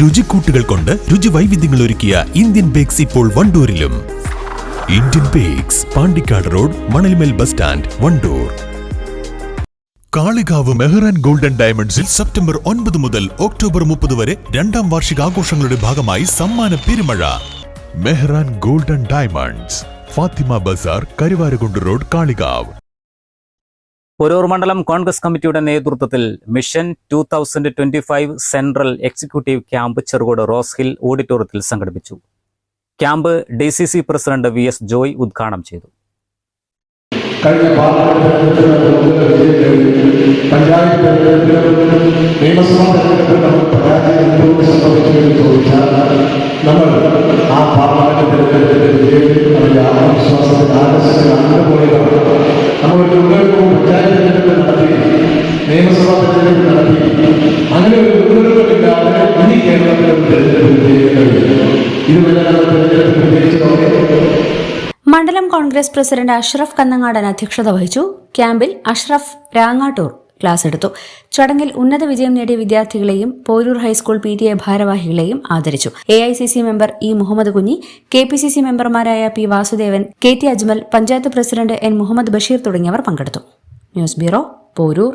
രുചിക്കൂട്ടുകൾ കൊണ്ട് രുചി വൈവിധ്യങ്ങൾ ഒരുക്കിയ ഇന്ത്യൻ ബേക്സ് ഇപ്പോൾ വണ്ടൂരിലും. Indian Bakes Pandikkad road Manalmel bus stand Wandoor. Kalikavu Mehran Golden ഡയമണ്ട്സിൽ സെപ്റ്റംബർ ഒൻപത് മുതൽ ഒക്ടോബർ മുപ്പത് വരെ രണ്ടാം വാർഷിക ആഘോഷങ്ങളുടെ ഭാഗമായി സമ്മാന പെരുമഴ. Mehran Golden Diamonds Fathima Bazar Karuvarakundu road Kalikavu. Orur മണ്ഡലം കോൺഗ്രസ് കമ്മിറ്റിയുടെ നേതൃത്വത്തിൽ mission two thousand twenty five central executive camp Cherukode Rose Hill ഓഡിറ്റോറിയത്തിൽ സംഘടിപ്പിച്ചു. Camp D C C president V S Joy ഉദ്ഘാടനം ചെയ്തു. കഴിഞ്ഞ പഞ്ചായത്ത് നിയമസഭാ തെരഞ്ഞെടുപ്പിലും നമ്മൾ പരാജയം സംഭവിച്ചു ചോദിച്ചാൽ ആ പാർലമെന്റ് തെരഞ്ഞെടുപ്പിന്റെ വിജയത്തിൽ അതിന്റെ ആത്മവിശ്വാസത്തിൽ ആണ്ടുപോയതാണ് പഞ്ചായത്ത് തെരഞ്ഞെടുപ്പ് നടത്തി. നിയമസഭാ തെരഞ്ഞെടുപ്പ് നടത്തി. അങ്ങനെ ഒരു ഇനി തെരഞ്ഞെടുപ്പ് തെരഞ്ഞെടുപ്പ് വിജയിച്ചതോടെ മണ്ഡലം കോൺഗ്രസ് പ്രസിഡന്റ് അഷ്റഫ് കന്നങ്ങാടൻ അധ്യക്ഷത വഹിച്ചു. ക്യാമ്പിൽ അഷ്റഫ് രാങ്ങാട്ടൂർ ക്ലാസ് എടുത്തു ചടങ്ങിൽ ഉന്നത വിജയം നേടിയ വിദ്യാർത്ഥികളെയും Poroor high school P T A ഭാരവാഹികളെയും ആദരിച്ചു. A I C C member E Muhammad Kunhi K P C C മെമ്പർമാരായ P Vasudevan K T Ajmal panchayat president N Muhammad Basheer തുടങ്ങിയവർ പങ്കെടുത്തു. News bureau Poroor.